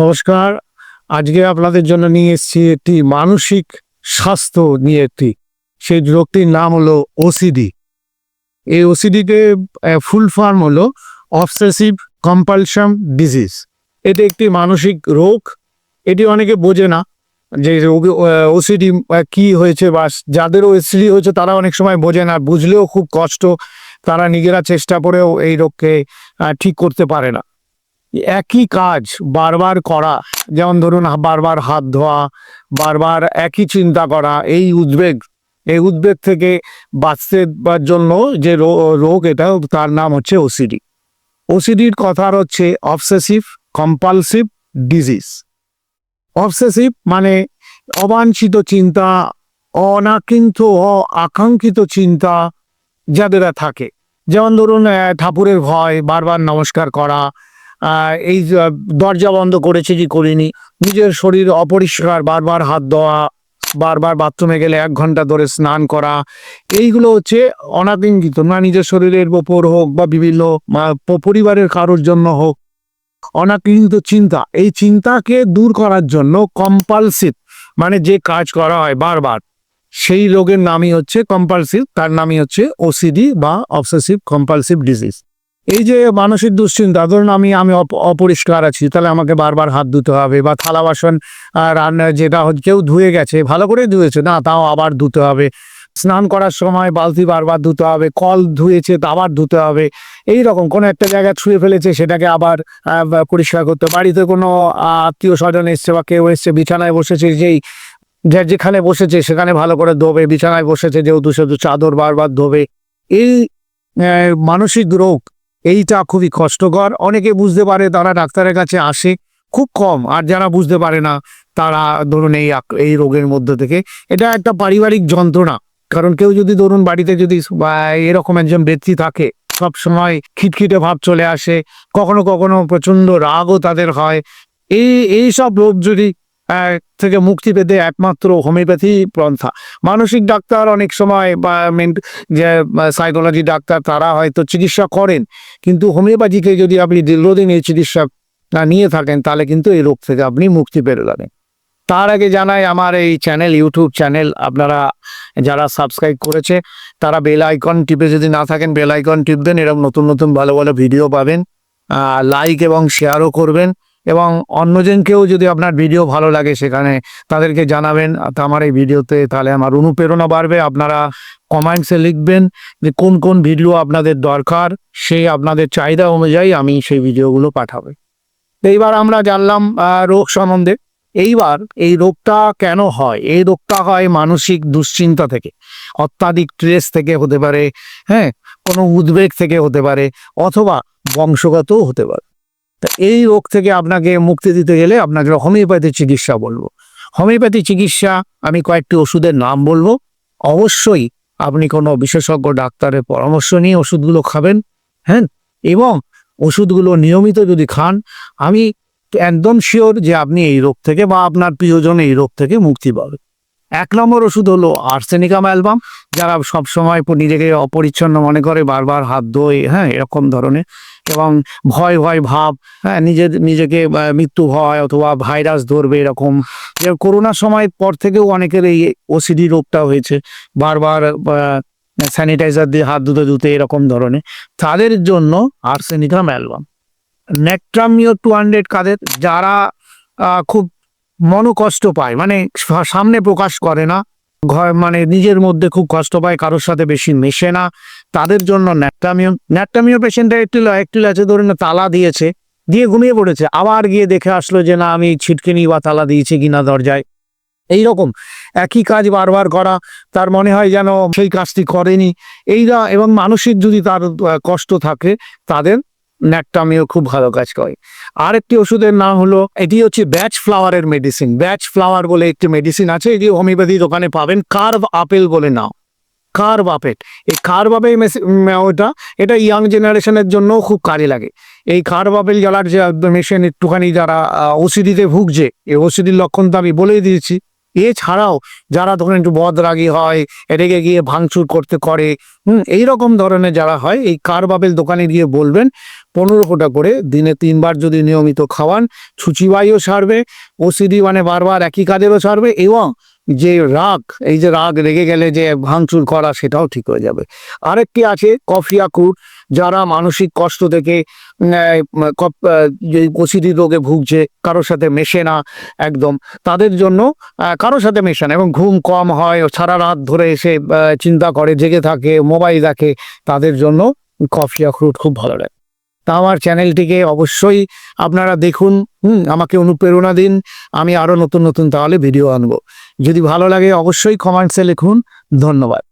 নমস্কার। আজকে আপনাদের জন্য নিয়ে এসেছি একটি মানসিক স্বাস্থ্য নিয়ে একটি। সেই রোগটির নাম হলো ওসিডি এই ওসিডিতে ফুল ফর্ম হলো অবসেসিভ কম্পালশন ডিজিজ এটি একটি মানসিক রোগ। এটি অনেকে বোঝে না যে রোগে ওসিডি কি হয়েছে বা যাদের ওসিডি হয়েছে তারা অনেক সময় বোঝে না, বুঝলেও খুব কষ্ট। তারা নিজেরা চেষ্টা করেও এই রোগকে ঠিক করতে পারে না। একই কাজ বারবার করা, যেমন ধরুন বারবার হাত ধোয়া, বারবার একই চিন্তা করা, এই উদ্বেগ এই উদ্বেগ থেকে বাঁচতে জন্য যে রোগ এটা, তার নাম হচ্ছে ওসিডি ওসিডির কথা হচ্ছে অবসেসিভ কম্পালসিভ ডিজিজ অবসেসিভ মানে অবাঞ্ছিত চিন্তা, অনাকাঙ্ক্ষিত আকাঙ্ক্ষিত চিন্তা যাদের থাকে। যেমন ধরুন ঠাকুরের ভয়, বারবার নমস্কার করা এই দরজা বন্ধ করেছে কি করিনি নিজের শরীর অপরিষ্কার, বারবার হাত ধোয়া, বারবার বাথরুমে গেলে এক ঘণ্টা ধরে স্নান করা, এইগুলো হচ্ছে অনাকাঙ্ক্ষিত না নিজের শরীরের ওপর হোক বা বিভিন্ন পরিবারের কারোর জন্য হোক অনাকাঙ্ক্ষিত চিন্তা। এই চিন্তাকে দূর করার জন্য কম্পালসিভ মানে যে কাজ করা হয় বারবার, সেই রোগের নামই হচ্ছে কম্পালসিভ তার নামই হচ্ছে ওসিডি বা অবসেসিভ কম্পালসিভ ডিজিজ এই যে মানসিক দুশ্চিন্তা, ধরুন আমি আমি অপ- অপরিষ্কার আছি, তাহলে আমাকে বারবার হাত ধুতে হবে বা থালা বাসন রান্না যেটা কেউ ধুয়ে গেছে, ভালো করে ধুয়েছে, না, তাও আবার ধুতে হবে। স্নান করার সময় বালতি বারবার ধুতে হবে, কল ধুয়েছে, তা আবার ধুতে হবে এই রকম কোনো একটা জায়গায় ছুঁয়ে ফেলেছে, সেটাকে আবার পরিষ্কার করতে বাড়িতে কোনো আত্মীয় স্বজন এসছে বা কেউ এসছে, বিছানায় বসেছে, যেই, যে, যেখানে বসেছে, সেখানে ভালো করে ধোবে, বিছানায় বসেছে, যেহেতু সেহেতু চাদর বারবার ধোবে, এই মানসিক রোগ এইটা খুবই কষ্টকর। অনেকে বুঝতে পারে, তারা ডাক্তারের কাছে আসে, খুব কম। আর যারা বুঝতে পারে না, তারা ধরুন এই এই রোগের মধ্যে থেকে। এটা একটা পারিবারিক যন্ত্রণা। কারণ কেউ যদি ধরুন বাড়িতে যদি এরকম একজন ব্যক্তি থাকে, সব সময় খিটখিটে ভাব চলে আসে, কখনো কখনো প্রচণ্ড রাগও তাদের হয়। এই এই সব রোগ যদি থেকে মুক্তি পেতে একমাত্র হোমিওপ্যাথি পন্থা। মানসিক ডাক্তার অনেক সময় বা যে সাইকোলজি ডাক্তার তারা হয়তো চিকিৎসা করেন। কিন্তু হোমিওপ্যাথিকে যদি আপনি দীর্ঘদিন এই চিকিৎসা আহ, নিয়ে থাকেন তাহলে কিন্তু এই রোগ থেকে আপনি মুক্তি পেয়ে যাবেন তার আগে জানাই আমার এই চ্যানেল ইউটিউব চ্যানেল আপনারা যারা সাবস্ক্রাইব করেছে তারা বেল আইকন টিপে যদি না থাকেন বেল আইকন টিপ দেন এরকম নতুন নতুন ভালো ভালো ভিডিও পাবেন। লাইক এবং শেয়ারও করবেন। এবং অন্যজনকেও যদি আপনার ভিডিও ভালো লাগে সেখানে তাদেরকে জানাবেন। আমার এই ভিডিওতে তাহলে আমার অনুপ্রেরণা বাড়বে। আপনারা কমেন্টসে লিখবেন যে কোন কোন ভিডিও আপনাদের দরকার সেই আপনাদের চাহিদা অনুযায়ী আমি সেই ভিডিওগুলো পাঠাবে। এইবার আমরা জানলাম রোগ সম্বন্ধে। এইবার এই রোগটা কেন হয়? এই রোগটা হয় মানসিক দুশ্চিন্তা থেকে, অত্যাধিক স্ট্রেস থেকে হতে পারে হ্যাঁ কোনো উদ্বেগ থেকে হতে পারে, অথবা বংশগতও হতে পারে। এই রোগ থেকে আপনাকে মুক্তি দিতে গেলে আপনাকে হোমিওপ্যাথি চিকিৎসা বলব। হোমিওপ্যাথি চিকিৎসা আমি কয়েকটি ওষুধের নাম বলব। অবশ্যই আপনি কোনো বিশেষজ্ঞ ডাক্তারের পরামর্শ নিয়ে ওষুধগুলো খাবেন হ্যাঁ? এবং ওষুধগুলো নিয়মিত যদি খান, আমি একদম শিওর যে আপনি এই রোগ থেকে বা আপনার প্রিয়জন এই রোগ থেকে মুক্তি পাবে। এক নম্বর ওষুধ হলো আর্সেনিকাম অ্যালবাম। যারা সবসময় প- নিজেকে অপরিচ্ছন্ন মনে করে বারবার হাত ধোয় হ্যাঁ এরকম ধরনের। এবং ভয় ভয় ভাব হ্যাঁ নিজের নিজেকে মৃত্যু ভয় অথবা ভাইরাস ধরবে এরকম। যে করোনার সময় পর থেকেও অনেকের এই ওসিডি রোগটা হয়েছে। বারবার স্যানিটাইজার দিয়ে হাত ধুতে ধুতে এরকম ধরনের। তাদের জন্য আর্সেনিকাম অ্যালবাম। নেকট্রামিও টু হান্ড্রেড কাদের যারা আহ, খুব মনোকষ্ট পায়। মানে সামনে প্রকাশ করে না। ঘর মানে নিজের মধ্যে খুব কষ্ট পায়, কারোর সাথে বেশি মেশে না। তাদের জন্য ন্যাট্রামিও ন্যাট্রামিও পেশেন্টটা একটু একটু আছে ধরুন তালা দিয়েছে, দিয়ে ঘুমিয়ে পড়েছে। আবার গিয়ে দেখে আসলো যে না, আমি ছিটকিনি বা তালা দিয়েছি কিনা দরজায়। এই রকম একই কাজ বারবার করা, তার মনে হয় যেন সেই কাজটি করেনি। এইরা এবং মানসিক যদি তার কষ্ট থাকে, তাদের ন্যাট্রামিও খুব ভালো কাজ করে। আরেকটি ওষুধের নাম হলো, এটি হচ্ছে ব্যাচ ফ্লাওয়ারের মেডিসিন ব্যাচ ফ্লাওয়ার বলে একটি মেডিসিন আছে, এটি হোমিওপ্যাথি দোকানে পাবেন, কার্ভ আপেল বলে নাও। Curve apple. এই কার্ভ আপেল ওটা, এটা ইয়াং জেনারেশনের জন্যও খুব কাজে লাগে। এই কার্ভ আপেল জ্বালার যে, মেশিন একটুখানি যারা ওসিডিতে ভুগছে, এই ওসিডির লক্ষণ তো আমি বলেই দিয়েছি। এছাড়াও যারা ধরেন একটু বদরাগী হয় রেগে গিয়ে ভাঙচুর করতে করে, হুম, এইরকম ধরনের যারা হয়, এই কারবাবেল দোকানে গিয়ে বলবেন, পনেরো ফোটা করে দিনে তিনবার যদি নিয়মিত খাওয়ান ছুচিবাইও সারবে, ওসিডি মানে বারবার একই কাজেরও সারবে এবং যে রাগ, এই যে রাগ রেগে গেলে যে ভাঙচুর করা সেটাও ঠিক হয়ে যাবে। আরেকটি আছে কফিয়া কুট যারা মানসিক কষ্ট থেকে ওসিডি রোগে ভুগছে, কারোর সাথে মেশে না একদম। তাদের জন্য কারোর সাথে মেশে না এবং ঘুম কম হয় সারা রাত ধরে এসে চিন্তা করে, জেগে থাকে, মোবাইল দেখে, তাদের জন্য কফিয়া ফ্রুট খুব ভালো লাগে। তা আমার চ্যানেলটিকে অবশ্যই আপনারা দেখুন, হুম, আমাকে অনুপ্রেরণা দিন, আমি আরও নতুন নতুন তাহলে ভিডিও আনব। যদি ভালো লাগে অবশ্যই কমেন্টসে লিখুন, ধন্যবাদ।